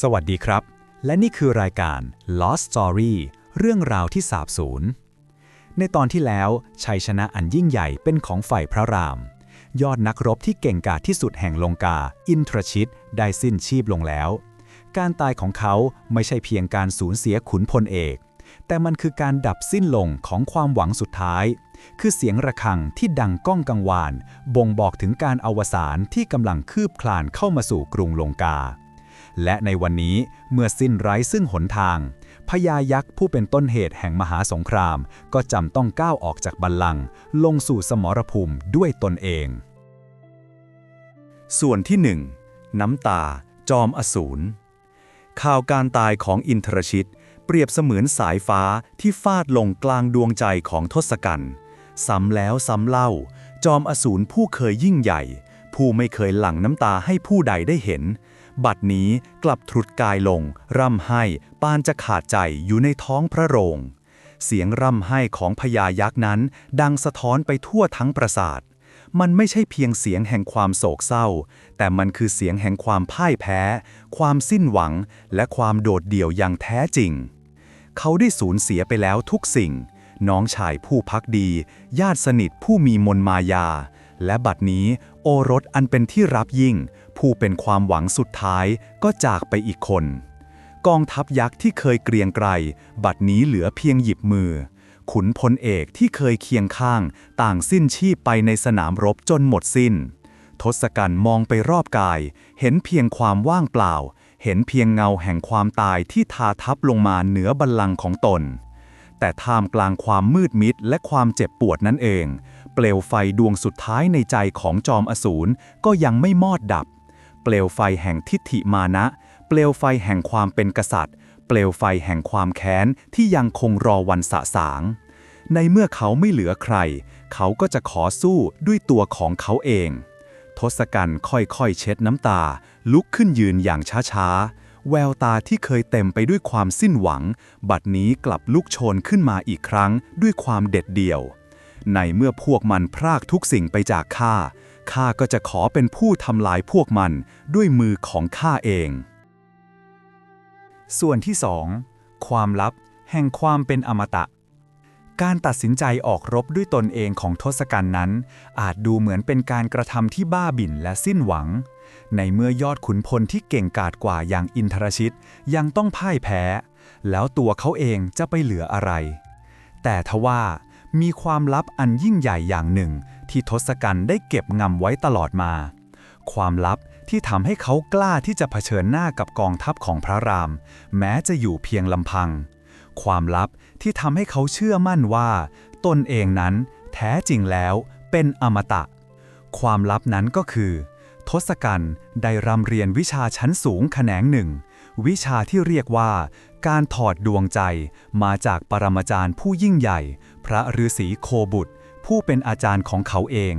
สวัสดีครับ และนี่คือรายการ Lost Story เรื่องราวที่สาบสูญ ในตอนที่แล้วชัยชนะอันยิ่งใหญ่เป็นของฝ่ายพระราม ยอดนักรบที่เก่งกาจที่สุดแห่งลงกา อินทรชิต ได้สิ้นชีพลงแล้ว การตายของเขาไม่ใช่เพียงการสูญเสียขุนพลเอก แต่มันคือการดับสิ้นลงของความหวังสุดท้าย คือเสียงระฆังที่ดังก้องกังวาน บ่งบอกถึงการอวสานที่กำลังคืบคลานเข้ามาสู่กรุงลงกา และในวันนี้เมื่อสิ้นไร้ซึ่งหนทางพญายักษ์ผู้เป็นต้นเหตุแห่งมหาสงคราม ก็จำต้องก้าวออกจากบัลลังก์ลงสู่สมรภูมิด้วยตนเอง ส่วนที่หนึ่งน้ำตา จอมอสูรข่าวการตายของอินทรชิต เปรียบเสมือนสายฟ้าที่ฟาดลงกลางดวงใจของทศกัณฐ์ซ้ำแล้วซ้ำเล่า จอมอสูรผู้เคยยิ่งใหญ่ ผู้ไม่เคยหลั่งน้ำตาให้ผู้ใดได้เห็น บัดนี้กลับทรุดกายลง ร่ำไห้ปานจะขาดใจอยู่ในท้องพระโรง เสียงร่ำไห้ของพญายักษ์นั้น ดังสะท้อนไปทั่วทั้งปราสาท มันไม่ใช่เพียงเสียงแห่งความโศกเศร้า แต่มันคือเสียงแห่งความพ่ายแพ้ ความสิ้นหวัง และความโดดเดี่ยวอย่างแท้จริง เขาได้สูญเสียไปแล้วทุกสิ่ง น้องชายผู้พักดี ญาติสนิทผู้มีมนมายา และบัดนี้โอรสอันเป็นที่รับยิ่ง ผู้เป็นความหวังสุดท้ายก็จากไปอีกคน กองทัพยักษ์ที่เคยเกรียงไกรบัดนี้เหลือเพียงหยิบมือ ขุนพลเอกที่เคยเคียงข้าง ต่างสิ้นชีพไปในสนามรบจนหมดสิ้น ทศกัณฐ์มองไปรอบกาย เห็นเพียงความว่างเปล่า เห็นเพียงเงาแห่งความตายที่ทาทับลงมาเหนือบัลลังก์ของตน แต่ท่ามกลางความมืดมิดและความเจ็บปวดนั่นเองเปลวไฟดวงสุดท้ายในใจของจอมอสูรก็ยังไม่มอดดับ เปลวไฟแห่งทิฏฐิมานะ เปลวไฟแห่งความเป็นกษัตริย์ เปลวไฟแห่งความแค้นที่ยังคงรอวันสะสาง ในเมื่อเขาไม่เหลือใคร เขาก็จะขอสู้ด้วยตัวของเขาเอง ทศกัณฐ์ค่อยๆ เช็ดน้ำตา ลุกขึ้นยืนอย่างช้าๆ แววตาที่เคยเต็มไปด้วยความสิ้นหวัง บัดนี้กลับลุกโชนขึ้นมาอีกครั้งด้วยความเด็ดเดี่ยว ในเมื่อพวกมันพรากทุกสิ่งไปจากข้า ข้าก็จะขอเป็นผู้ทำลายพวกมันด้วยมือของข้าเอง ส่วนที่2ความลับแห่งความเป็นอมตะ การตัดสินใจออกรบด้วยตนเองของทศกัณฐ์นั้น อาจดูเหมือนเป็นการกระทำที่บ้าบิ่นและสิ้นหวัง ในเมื่อยอดขุนพลที่เก่งกาจกว่าอย่างอินทรชิตยังต้องพ่ายแพ้ แล้วตัวเขาเองจะไปเหลืออะไร แต่ทว่ามีความลับอันยิ่งใหญ่อย่างหนึ่ง ที่ทศกัณฐ์ได้เก็บงำไว้ตลอดมา ความลับที่ทำให้เขากล้าที่จะเผชิญหน้ากับกองทัพของพระราม แม้จะอยู่เพียงลำพัง ความลับที่ทำให้เขาเชื่อมั่นว่า ตนเองนั้นแท้จริงแล้วเป็นอมตะ ความลับนั้นก็คือ ทศกัณฐ์ได้รำเรียนวิชาชั้นสูงแขนงหนึ่ง วิชาที่เรียกว่า การถอดดวงใจมาจากปรมาจารย์ผู้ยิ่งใหญ่ พระฤาษีโคบุตร ผู้เป็นอาจารย์ของเขาเอง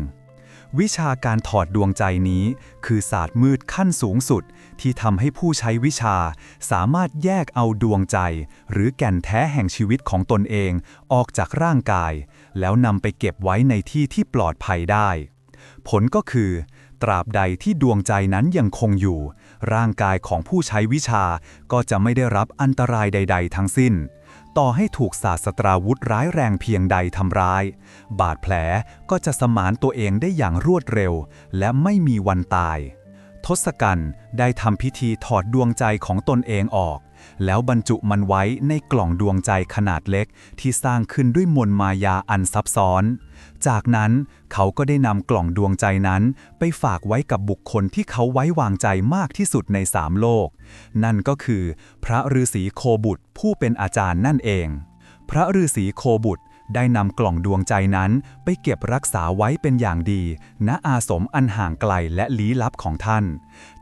วิชาการถอดดวงใจนี้ คือศาสตร์มืดขั้นสูงสุด ที่ทำให้ผู้ใช้วิชา สามารถแยกเอาดวงใจ หรือแก่นแท้แห่งชีวิตของตนเองออกจากร่างกาย แล้วนำไปเก็บไว้ในที่ที่ปลอดภัยได้ ผลก็คือ ตราบใดที่ดวงใจนั้นยังคงอยู่ ร่างกายของผู้ใช้วิชาก็จะไม่ได้รับอันตรายใด ๆ ทั้งสิ้น ต่อให้ถูกศาสตราวุธร้ายแรงเพียงใดทำร้าย บาดแผลก็จะสมานตัวเองได้อย่างรวดเร็ว และไม่มีวันตาย ทศกัณฐ์ได้ทำพิธีถอดดวงใจของตนเองออก แล้วบรรจุมันไว้ในกล่องดวงใจขนาดเล็กที่สร้างขึ้นด้วยมนมายาอันซับซ้อน จากนั้นเขาก็ได้นำกล่องดวงใจนั้น ไปฝากไว้กับบุคคลที่เขาไว้วางใจมากที่สุดในสามโลก นั่นก็คือ พระฤาษีโคบุตรผู้เป็นอาจารย์นั่นเอง พระฤาษีโคบุตรได้นำกล่องดวงใจนั้นไปเก็บรักษาไว้เป็นอย่างดี ณอาสมอันห่างไกลและลี้ลับของท่าน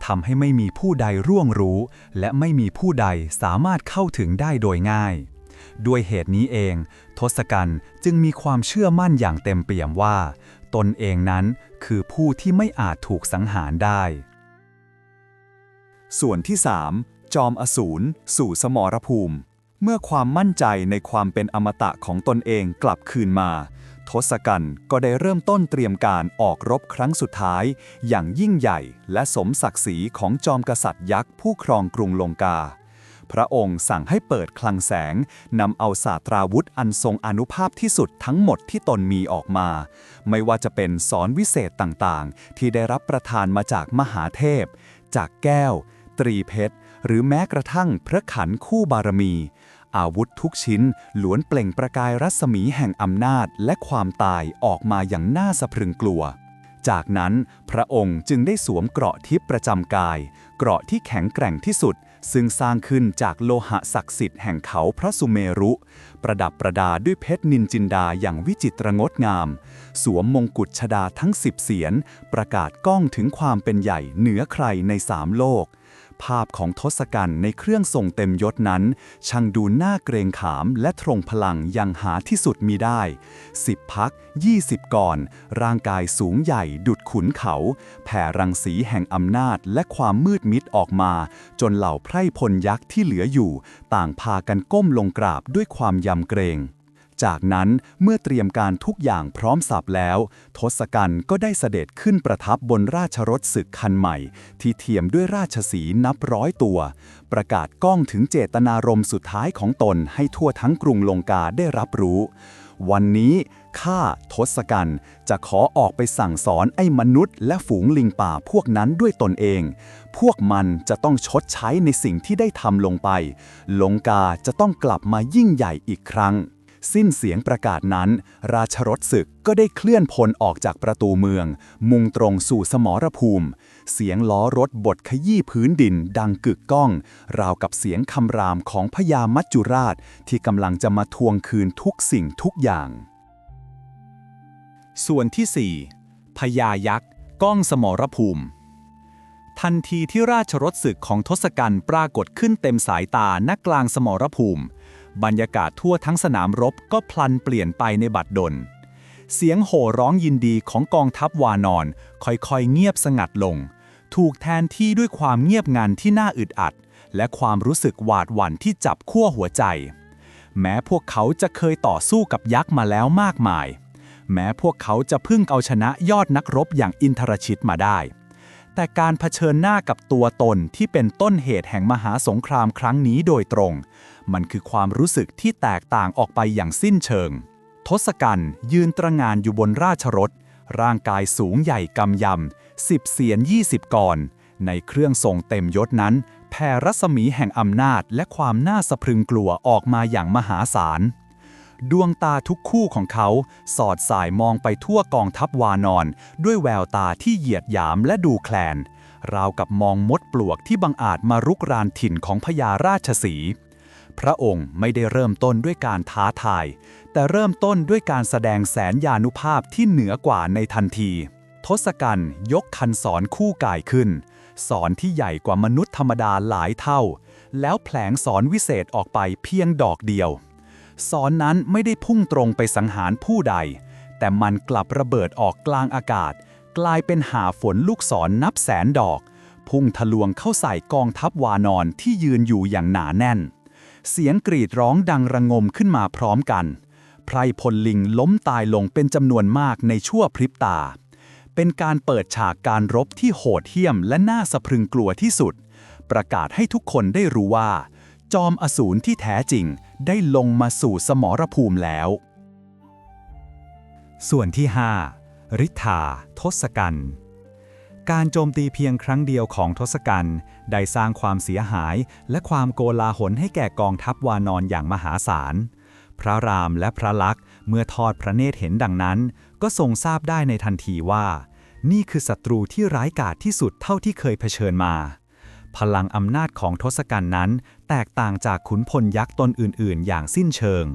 ทำให้ไม่มีผู้ใดร่วงรู้ และไม่มีผู้ใดสามารถเข้าถึงได้โดยง่าย ด้วยเหตุนี้เอง ทศกัณฐ์จึงมีความเชื่อมั่นอย่างเต็มเปี่ยมว่า ตนเองนั้นคือผู้ที่ไม่อาจถูกสังหารได้ ส่วนที่3จอมอสูรสู่สมรภูมิ เมื่อความมั่นใจในความเป็นอมตะของตนเองกลับคืนมาททศกัณฐ์ก็ได้เริ่มต้นเตรียมการออกรบครั้งสุดท้าย อย่างยิ่งใหญ่และสมศักดิ์ศรีของจอมกษัตริย์ยักษ์ผู้ครองกรุงลงกา พระองค์สั่งให้เปิดคลังแสงนำเอาศาสตราวุธอันทรงอนุภาพที่สุดทั้งหมดที่ตนมีออกมา ไม่ว่าจะเป็นสอนวิเศษต่างๆ ที่ได้รับประทานมาจากมหาเทพ จากแก้ว ตรีเพชร หรือแม้กระทั่งพระขันคู่บารมี อาวุธทุกชิ้นล้วนเปล่งประกายรัศมีแห่งอำนาจและความตายออกมาอย่างน่าสะพรึงกลัวจากนั้นพระองค์จึงได้สวมเกราะทิพย์ประจำกาย เกราะที่แข็งแกร่งที่สุด ซึ่งสร้างขึ้นจากโลหะศักดิ์สิทธิ์แห่งเขาพระสุเมรุ ประดับประดาด้วยเพชรนินจินดาอย่างวิจิตรงดงาม สวมมงกุฎชดาทั้งสิบเสียน ประกาศก้องถึงความเป็นใหญ่เหนือใครในสามโลก ภาพของทศกัณฐ์ในเครื่องทรงเต็มยศนั้น ช่างดูน่าเกรงขามและทรงพลังยังหาที่สุดมีได้สิบพัก 20 ก่อน ร่างกายสูงใหญ่ดุดขุนเขา แผ่รังสีแห่งอำนาจและความมืดมิดออกมา จนเหล่าไพร่พลยักษ์ที่เหลืออยู่ ต่างพากันก้มลงกราบด้วยความยำเกรง จากนั้นเมื่อเตรียมการทุกอย่างพร้อมสับแล้ว ทศกัณฐ์ก็ได้เสด็จขึ้นประทับบนราชรถศึกคันใหม่ ที่เทียมด้วยราชสีนับร้อยตัว ประกาศก้องถึงเจตนารมณ์สุดท้ายของตนให้ทั่วทั้งกรุงลงกาได้รับรู้ วันนี้ข้าทศกัณฐ์จะขอออกไปสั่งสอนไอ้มนุษย์และฝูงลิงป่าพวกนั้นด้วยตนเอง พวกมันจะต้องชดใช้ในสิ่งที่ได้ทำลงไป ลงกาจะต้องกลับมายิ่งใหญ่อีกครั้ง สิ้นเสียงประกาศนั้น ราชรถศึกก็ได้เคลื่อนพลออกจากประตูเมือง มุ่งตรงสู่สมรภูมิ เสียงล้อรถบดขยี้พื้นดินดังกึกก้อง ราวกับเสียงคำรามของพญามัจจุราชที่กำลังจะมาทวงคืนทุกสิ่งทุกอย่าง ส่วนที่ 4พญายักษ์ก้องสมรภูมิทันทีที่ราชรถศึกของทศกัณฐ์ปรากฏขึ้นเต็มสายตาณกลางสมรภูมิ บรรยากาศทั่วทั้งสนามรบก็พลันเปลี่ยนไปในบัดดล เสียงโห่ร้องยินดีของกองทัพวานอน ค่อยๆเงียบสงัดลง ถูกแทนที่ด้วยความเงียบงันที่น่าอึดอัด และความรู้สึกหวาดหวั่นที่จับขั้วหัวใจ แม้พวกเขาจะเคยต่อสู้กับยักษ์มาแล้วมากมาย แม้พวกเขาจะพึ่งเอาชนะยอดนักรบอย่างอินทรชิตมาได้ แต่การเผชิญหน้ากับตัวตนที่เป็นต้นเหตุแห่งมหาสงครามครั้งนี้โดยตรง มันคือความรู้สึกที่แตกต่างออกไปอย่างสิ้นเชิง ทศกัณฐ์ยืนตระงานอยู่บนราชรถ ร่างกายสูงใหญ่กำยำสิบเสียน20กรในเครื่องทรงเต็มยศนั้น แผ่รัศมีแห่งอำนาจและความน่าสะพรึงกลัวออกมาอย่างมหาศาล ดวงตาทุกคู่ของเขา สอดสายมองไปทั่วกองทัพวานอน ด้วยแววตาที่เหยียดหยามและดูแคลน ราวกับมองมดปลวกที่บังอาจมารุกรานถิ่นของพญาราชสีห์ พระองค์ไม่ได้เริ่มต้นด้วยการท้าทาย แต่เริ่มต้นด้วยการแสดงแสนยานุภาพที่เหนือกว่าในทันที ทศกัณฐ์ยกคันสอนคู่กายขึ้น สอนที่ใหญ่กว่ามนุษย์ธรรมดาหลายเท่า แล้วแผลงสอนวิเศษออกไปเพียงดอกเดียว สอนนั้นไม่ได้พุ่งตรงไปสังหารผู้ใด แต่มันกลับระเบิดออกกลางอากาศ กลายเป็นหาฝนลูกศรนนับแสนดอกพุ่งทะลวงเข้าใส่กองทัพวานอนที่ยืนอยู่อย่างหนาแน่น เสียงกรีดร้องดังระงมขึ้นมาพร้อมกัน ไพรพลลิงล้มตายลงเป็นจำนวนมากในชั่วพริบตา เป็นการเปิดฉากการรบที่โหดเหี้ยมและน่าสะพรึงกลัวที่สุด ประกาศให้ทุกคนได้รู้ว่า จอมอสูรที่แท้จริงได้ลงมาสู่สมรภูมิแล้ว ส่วนที่ 5. ริ t าทศกัณฐ์ การโจมตีเพียงครั้งเดียวของทศกัณฐ์ได้สร้างความเสียหายและความโกลาหลให้แก่กองทัพวานอนอย่างมหาศาล พระรามและพระลักษมณ์เมื่อทอดพระเนตรเห็นดังนั้น ก็ทรงทราบได้ในทันทีว่า นี่คือศัตรูที่ร้ายกาจที่สุดเท่าที่เคยเผชิญมา พลังอำนาจของทศกัณฐ์นั้น แตกต่างจากขุนพลยักษ์ตนอื่น ๆ อย่างสิ้นเชิง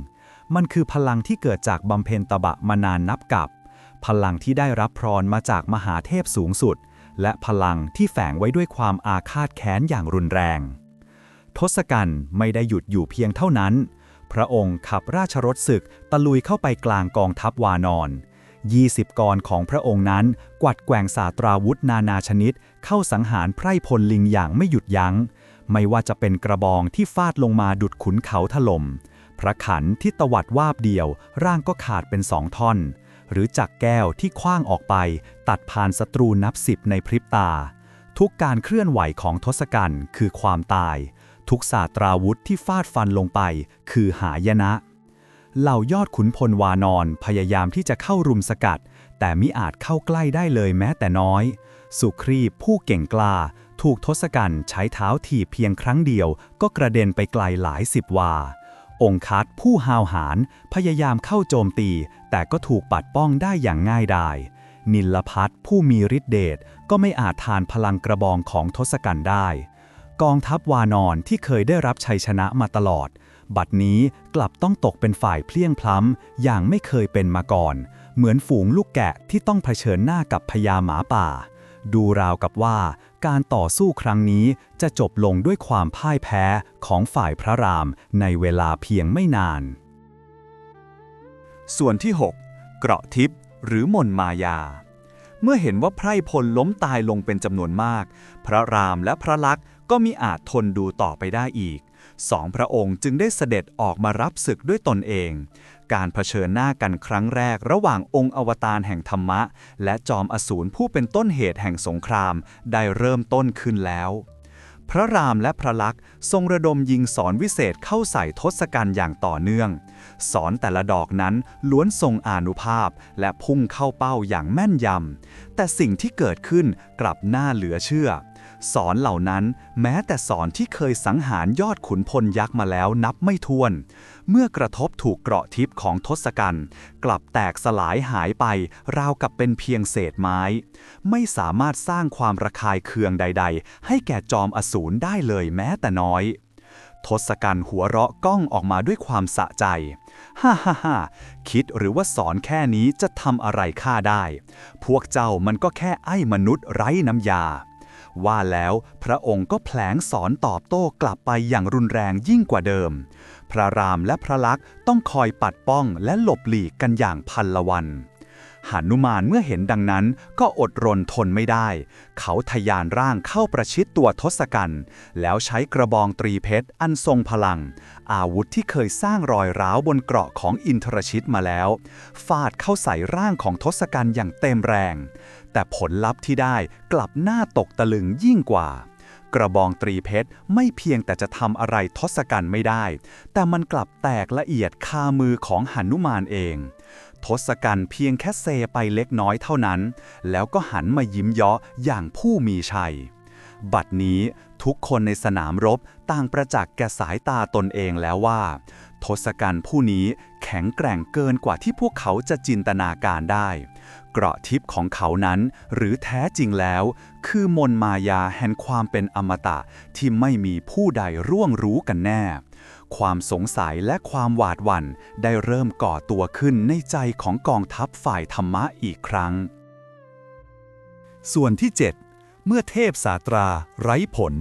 มันคือพลังที่เกิดจากบำเพ็ญตบะมานานนับกับ พลังที่ได้รับพรมาจากมหาเทพสูงสุด และพลังที่แฝงไว้ด้วยความอาฆาตแค้นอย่างรุนแรง ทศกัณฐ์ไม่ได้หยุดอยู่เพียงเท่านั้น พระองค์ขับราชรถศึกตะลุยเข้าไปกลางกองทัพวานอน20 กรของพระองค์นั้น กวัดแกว่งสาตราวุธนานาชนิด เข้าสังหารไพร่พลลิงอย่างไม่หยุดยัง้ง ไม่ว่าจะเป็นกระบองที่ฟาดลงมาดุดขุนเขาถลม่ม พระขันที่ตวัดวาบเดียวร่างก็ขาดเป็นสองท่อน หรือจักแก้วที่คว้างออกไป ตัดผ่านศัตรูนับสิบในพริบตา ทุกการเคลื่อนไหวของทศกัณฐ์คือความตาย ทุกศาสตราวุธที่ฟาดฟันลงไป คือหายนะ เหล่ายอดขุนพลวานอนพยายามที่จะเข้ารุมสกัด แต่มิอาจเข้าใกล้ได้เลยแม้แต่น้อย สุครีพผู้เก่งกล้าถูกทศกัณฐ์ใช้เท้าถีบเพียงครั้งเดียวก็กระเด็นไปไกลหลายสิบวา องคัดผู้หาวหาญพยายามเข้าโจมตี แต่ก็ถูกปัดป้องได้อย่างง่ายดาย นิลพัทผู้มีฤทธิเดชก็ไม่อาจทานพลังกระบองของทศกัณฐ์ได้ กองทัพวานอนที่เคยได้รับชัยชนะมาตลอด บัดนี้กลับต้องตกเป็นฝ่ายเพลียงพล้ำอย่างไม่เคยเป็นมาก่อน เหมือนฝูงลูกแกะที่ต้องเผชิญหน้ากับพญาหมาป่า ดูราวกับว่า การต่อสู้ครั้งนี้จะจบลงด้วยความพ่ายแพ้ของฝ่ายพระรามในเวลาเพียงไม่นาน ส่วนที่ 6 เกราะทิพย์หรือมนมายา เมื่อเห็นว่าไพร่พลล้มตายลงเป็นจำนวนมาก พระรามและพระลักษณ์ก็มิอาจทนดูต่อไปได้อีก สองพระองค์จึงได้เสด็จออกมารับศึกด้วยตนเอง การเผชิญหน้ากันครั้งแรกระหว่างองค์อวตารแห่งธรรมะ และจอมอสูรผู้เป็นต้นเหตุแห่งสงคราม ได้เริ่มต้นขึ้นแล้ว พระรามและพระลักษณ์ทรงระดมยิงสอนวิเศษเข้าใส่ทศกัณฐ์อย่างต่อเนื่อง สอนแต่ละดอกนั้นล้วนทรงอานุภาพและพุ่งเข้าเป้าอย่างแม่นยำ แต่สิ่งที่เกิดขึ้นกลับน่าเหลือเชื่อสอนเหล่านั้นแม้แต่สอนที่เคยสังหารยอดขุนพลยักษ์มาแล้วนับไม่ถ้วน เมื่อกระทบถูกเกราะทิพย์ของทศกัณฐ์กลับแตกสลายหายไป ราวกับเป็นเพียงเศษไม้ ไม่สามารถสร้างความระคายเคืองใด ๆ ให้แก่จอมอสูรได้เลยแม้แต่น้อยทศกัณฐ์หัวเราะก้องออกมาด้วยความสะใจ ฮ่าฮ่าฮ่าคิดหรือว่าสอนแค่นี้จะทำอะไรข้าได้ พวกเจ้ามันก็แค่ไอ้มนุษย์ไร้น้ำยา ว่าแล้วพระองค์ก็แผลงสอนตอบโต้กลับไปอย่างรุนแรงยิ่งกว่าเดิม พระรามและพระลักษณ์ต้องคอยปัดป้องและหลบหลีกกันอย่างพันละวันหานุมานเมื่อเห็นดังนั้นก็อดรนทนไม่ได้ เขาทะยานร่างเข้าประชิดตัวทศกัณฐ์แล้วใช้กระบองตรีเพชรอันทรงพลัง อาวุธที่เคยสร้างรอยร้าวบนเกราะของอินทรชิตมาแล้ว ฟาดเข้าใส่ร่างของทศกัณฐ์อย่างเต็มแรง แต่ผลลัพธ์ที่ได้กลับน่าตกตะลึงยิ่งกว่า กระบองตรีเพชรไม่เพียงแต่จะทำอะไรทศกัณฐ์ไม่ได้ แต่มันกลับแตกละเอียดคามือของหนุมานเอง ทศกัณฐ์เพียงแค่เซไปเล็กน้อยเท่านั้น แล้วก็หันมายิ้มเยาะอย่างผู้มีชัย บัดนี้ทุกคนในสนามรบต่างประจักษ์แก่สายตาตนเองแล้วว่า ทศกัณฐ์ผู้นี้แข็งแกร่งเกินกว่าที่พวกเขาจะจินตนาการได้ เกราะทิพย์ของเขานั้น หรือแท้จริงแล้ว คือมนมายาแห่งความเป็นอมตะที่ไม่มีผู้ใดร่วงรู้กันแน่ ความสงสัยและความหวาดหวั่นได้เริ่มก่อตัวขึ้นในใจของกองทัพฝ่ายธรรมะอีกครั้ง ส่วนที่ 7 เมื่อเทพสาตรา ไร้ผล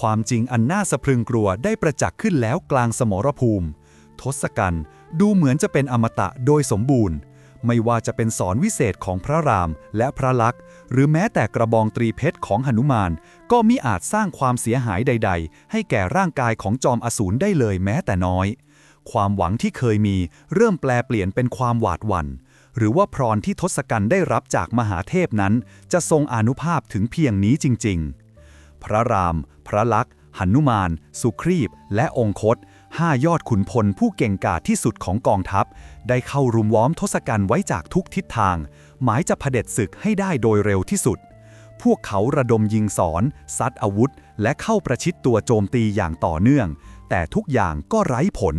ความจริงอันน่าสะพรึงกลัวได้ประจักษ์ขึ้นแล้วกลางสมรภูมิ ทศกัณฐ์ดูเหมือนจะเป็นอมตะโดยสมบูรณ์ ไม่ว่าจะเป็นสอนวิเศษของพระรามและพระลักษณ์ หรือแม้แต่กระบองตรีเพชรของหนุมาน ก็มิอาจสร้างความเสียหายใด ๆ ให้แก่ร่างกายของจอมอสูรได้เลยแม้แต่น้อย ความหวังที่เคยมีเริ่มแปลเปลี่ยนเป็นความหวาดหวัน่น หรือว่าพรที่ทศกัณฐ์ได้รับจากมหาเทพนั้น จะทรงอนุภาพถึงเพียงนี้จริง ๆ พระราม พระลักษณ์หนุมาน สุครีบ และองคตห้ายอดขุนพลผู้เก่งกาจที่สุดของกองทัพ ได้เข้ารุมล้อมทศกัณฐ์ไว้จากทุกทิศทาง หมายจะเผด็จศึกให้ได้โดยเร็วที่สุด พวกเขาระดมยิงสอน ซัดอาวุธ และเข้าประชิดตัวโจมตีอย่างต่อเนื่อง แต่ทุกอย่างก็ไร้ผล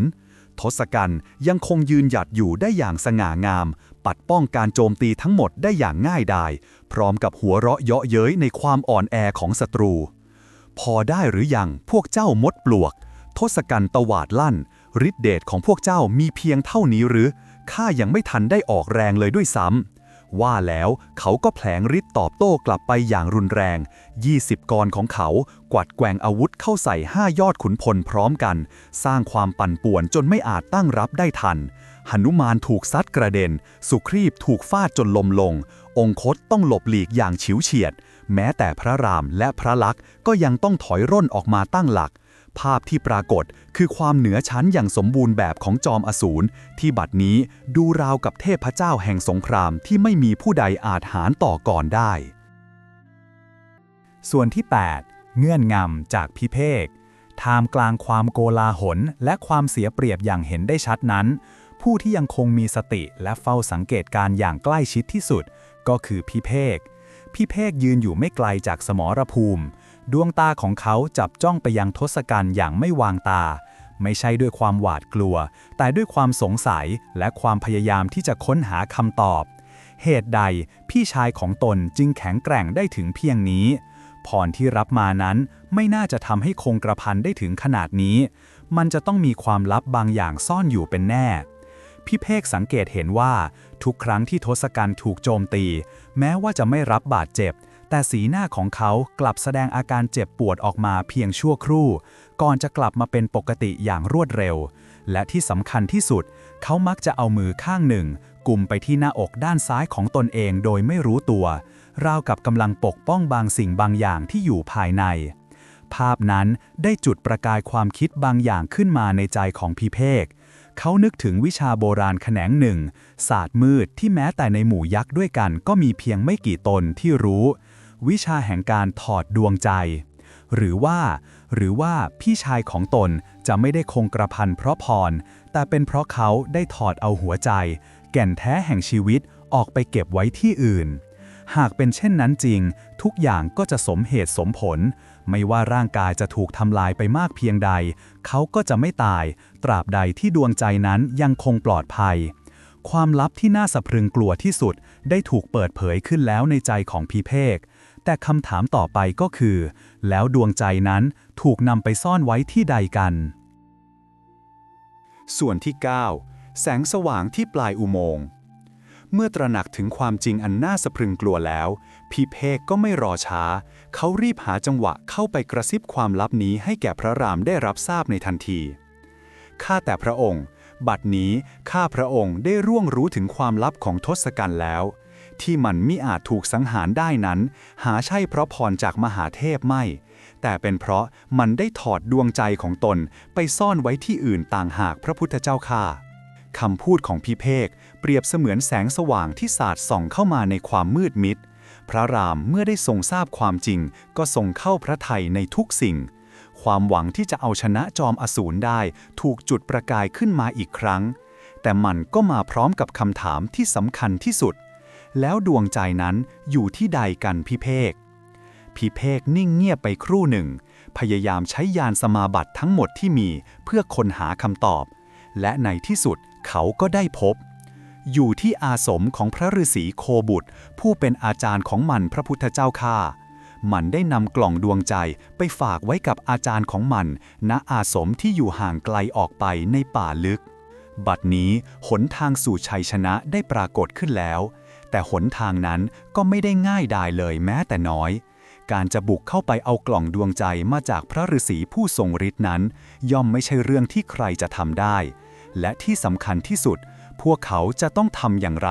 ทศกัณฐ์ยังคงยืนหยัดอยู่ได้อย่างสง่างาม ปัดป้องการโจมตีทั้งหมดได้อย่างง่ายดาย พร้อมกับหัวเราะเยาะเย้ยในความอ่อนแอของศัตรู พอได้หรือยังพวกเจ้ามดปลวก ทศกัณฐ์ตวาดลั่น ฤทธิเดชของพวกเจ้ามีเพียงเท่านี้หรือ ข้ายังไม่ทันได้ออกแรงเลยด้วยซ้ำ ว่าแล้วเขาก็แผลงฤทธิ์ตอบโต้กลับไปอย่างรุนแรง 20 กรของเขากวัดแกว่งอาวุธเข้าใส่5ยอดขุนพลพร้อมกัน สร้างความปั่นป่วนจนไม่อาจตั้งรับได้ทัน หนุมานถูกซัดกระเด็น สุครีบถูกฟาดจนลมลง องคตต้องหลบหลีกอย่างฉิวเฉียด แม้แต่พระรามและพระลักษ์ก็ยังต้องถอยร่นออกมาตั้งหลัก ภาพที่ปรากฏคือความเหนือชั้นอย่างสมบูรณ์แบบของจอมอสูรที่บัดนี้ดูราวกับเทพเจ้าแห่งสงครามที่ไม่มีผู้ใดอาจหารต่อก่อนได้ ส่วนที่ 8 เงื่อนงำจากพิเภกท่ามกลางความโกลาหลและความเสียเปรียบอย่างเห็นได้ชัดนั้น ผู้ที่ยังคงมีสติและเฝ้าสังเกตการอย่างใกล้ชิดที่สุด ก็คือพิเภกพิเภกยืนอยู่ไม่ไกลจากสมรภูมิ ดวงตาของเขาจับจ้องไปยังทศกัณฐ์อย่างไม่วางตา ไม่ใช่ด้วยความหวาดกลัว แต่ด้วยความสงสัยและความพยายามที่จะค้นหาคำตอบ เหตุใดพี่ชายของตนจึงแข็งแกร่งได้ถึงเพียงนี้ พรที่รับมานั้นไม่น่าจะทำให้คงกระพันได้ถึงขนาดนี้ มันจะต้องมีความลับบางอย่างซ่อนอยู่เป็นแน่พี่เพกสังเกตเห็นว่า ทุกครั้งที่ทศกัณฐ์ถูกโจมตี แม้ว่าจะไม่รับบาดเจ็บ แต่สีหน้าของเขากลับแสดงอาการเจ็บปวดออกมาเพียงชั่วครู่ ก่อนจะกลับมาเป็นปกติอย่างรวดเร็ว และที่สำคัญที่สุด เขามักจะเอามือข้างหนึ่งกุมไปที่หน้าอกด้านซ้ายของตนเองโดยไม่รู้ตัว ราวกับกำลังปกป้องบางสิ่งบางอย่างที่อยู่ภายใน ภาพนั้นได้จุดประกายความคิดบางอย่างขึ้นมาในใจของพีเพกเขานึกถึงวิชาโบราณแขนงหนึ่งศาสตร์มืดที่แม้แต่ในหมู่ยักษ์ด้วยกันก็มีเพียงไม่กี่ตนที่รู้ วิชาแห่งการถอดดวงใจ หรือว่า หรือว่าพี่ชายของตนจะไม่ได้คงกระพันเพราะพร แต่เป็นเพราะเขาได้ถอดเอาหัวใจ แก่นแท้แห่งชีวิตออกไปเก็บไว้ที่อื่น หากเป็นเช่นนั้นจริง ทุกอย่างก็จะสมเหตุสมผล ไม่ว่าร่างกายจะถูกทำลายไปมากเพียงใด เขาก็จะไม่ตาย ตราบใดที่ดวงใจนั้นยังคงปลอดภัยความลับที่น่าสะพรึงกลัวที่สุดได้ถูกเปิดเผยขึ้นแล้วในใจของพีเพก แต่คำถามต่อไปก็คือ แล้วดวงใจนั้นถูกนำไปซ่อนไว้ที่ใดกัน ส่วนที่ 9 แสงสว่างที่ปลายอุโมงค์เมื่อตระหนักถึงความจริงอันน่าสะพรึงกลัวแล้ว พี่เพกก็ไม่รอช้า เขารีบหาจังหวะเข้าไปกระซิบความลับนี้ให้แก่พระรามได้รับทราบในทันที ข้าแต่พระองค์ บัดนี้ข้าพระองค์ได้ร่วงรู้ถึงความลับของทศกัณฐ์แล้ว ที่มันมิอาจถูกสังหารได้นั้น หาใช่เพราะพรจากมหาเทพไม่ แต่เป็นเพราะมันได้ถอดดวงใจของตนไปซ่อนไว้ที่อื่นต่างหากพระพุทธเจ้าข้าคำพูดของพี่เพกเปรียบเสมือนแสงสว่างที่สาดส่องเข้ามาในความมืดมิด พระรามเมื่อได้ทรงทราบความจริง ก็ทรงเข้าพระทัยในทุกสิ่ง ความหวังที่จะเอาชนะจอมอสูรได้ ถูกจุดประกายขึ้นมาอีกครั้ง แต่มันก็มาพร้อมกับคำถามที่สำคัญที่สุด แล้วดวงใจนั้นอยู่ที่ใดกันพี่เพกพี่เพกนิ่งเงียบไปครู่หนึ่ง พยายามใช้ยานสมาบัติทั้งหมดที่มีเพื่อค้นหาคำตอบ และในที่สุดเขาก็ได้พบ อยู่ที่อาสมของพระฤาษีโคบุตร ผู้เป็นอาจารย์ของมันพระพุทธเจ้าข้ามันได้นำกล่องดวงใจไปฝากไว้กับอาจารย์ของมัน ณอาสมที่อยู่ห่างไกลออกไปในป่าลึก บัดนี้หนทางสู่ชัยชนะได้ปรากฏขึ้นแล้ว แต่หนทางนั้นก็ไม่ได้ง่ายดายเลยแม้แต่น้อย การจะบุกเข้าไปเอากล่องดวงใจมาจากพระฤาษีผู้ทรงฤทธิ์นั้น ย่อมไม่ใช่เรื่องที่ใครจะทำได้ และที่สำคัญที่สุด พวกเขาจะต้องทำอย่างไร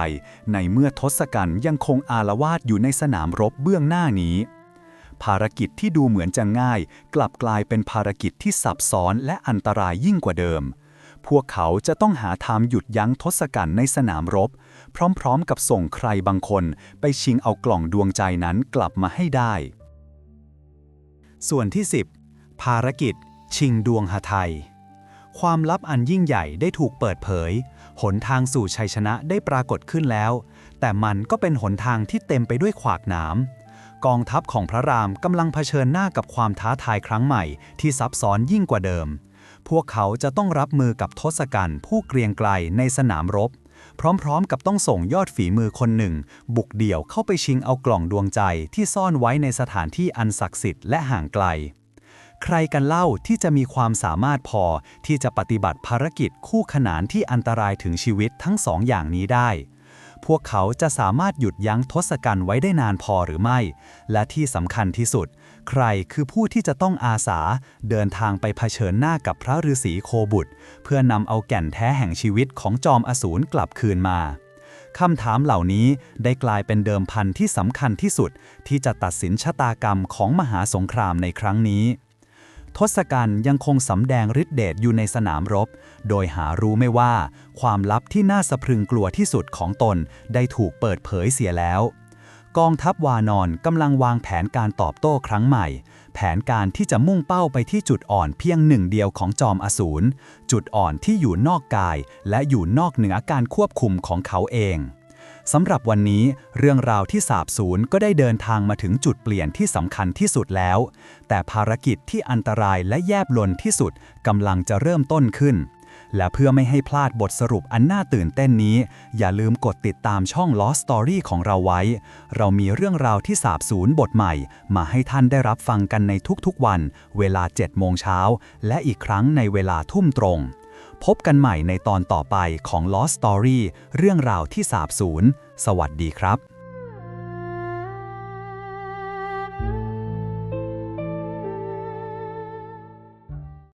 ในเมื่อทศกัณฐ์ยังคงอาละวาดอยู่ในสนามรบเบื้องหน้านี้ ภารกิจที่ดูเหมือนจะง่าย กลับกลายเป็นภารกิจที่ซับซ้อนและอันตรายยิ่งกว่าเดิม พวกเขาจะต้องหาทางหยุดยั้งทศกัณฐ์ในสนามรบ พร้อมๆกับส่งใครบางคนไปชิงเอากล่องดวงใจนั้นกลับมาให้ได้ ส่วนที่ 10 ภารกิจ ชิงดวงหทัยความลับอันยิ่งใหญ่ได้ถูกเปิดเผย หนทางสู่ชัยชนะได้ปรากฏขึ้นแล้ว แต่มันก็เป็นหนทางที่เต็มไปด้วยขวากหนามกองทัพของพระรามกำลังเผชิญหน้ากับความท้าทายครั้งใหม่ที่ซับซ้อนยิ่งกว่าเดิม พวกเขาจะต้องรับมือกับทศกัณฐ์ผู้เกรียงไกรในสนามรบ พร้อมๆกับต้องส่งยอดฝีมือคนหนึ่ง บุกเดี่ยวเข้าไปชิงเอากล่องดวงใจที่ซ่อนไว้ในสถานที่อันศักดิ์สิทธิ์และห่างไกล ใครกันเล่าที่จะมีความสามารถพอที่จะปฏิบัติภารกิจคู่ขนานที่อันตรายถึงชีวิตทั้งสองอย่างนี้ได้ พวกเขาจะสามารถหยุดยั้งทศกัณฐ์ไว้ได้นานพอหรือไม่ และที่สำคัญที่สุด ใครคือผู้ที่จะต้องอาสาเดินทางไปเผชิญหน้ากับพระฤาษีโคบุตร เพื่อนำเอาแก่นแท้แห่งชีวิตของจอมอสูรกลับคืนมาคำถามเหล่านี้ได้กลายเป็นเดิมพันที่สำคัญที่สุด ที่จะตัดสินชะตากรรมของมหาสงครามในครั้งนี้ ทศกัณฐ์ยังคงสำแดงฤทธิเดชอยู่ในสนามรบ โดยหารู้ไม่ว่า ความลับที่น่าสะพรึงกลัวที่สุดของตนได้ถูกเปิดเผยเสียแล้ว กองทัพวานอนกำลังวางแผนการตอบโต้ครั้งใหม่ แผนการที่จะมุ่งเป้าไปที่จุดอ่อนเพียงหนึ่งเดียวของจอมอสูรจุดอ่อนที่อยู่นอกกาย และอยู่นอกเหนือการควบคุมของเขาเอง สำหรับวันนี้เรื่องราวที่สาบสูญก็ได้เดินทางมาถึงจุดเปลี่ยนที่สำคัญที่สุดแล้ว แต่ภารกิจที่อันตรายและแยบลนที่สุดกำลังจะเริ่มต้นขึ้น และเพื่อไม่ให้พลาดบทสรุปอันน่าตื่นเต้นนี้ อย่าลืมกดติดตามช่อง Lost Story ของเราไว้ เรามีเรื่องราวที่สาบสูญบทใหม่ มาให้ท่านได้รับฟังกันในทุกๆวัน เวลา7โมงเช้าและอีกครั้งในเวลาทุ่มตรง พบกันใหม่ในตอนต่อไปของ Lost Story เรื่องราวที่สาบสูญ สวัสดีครับ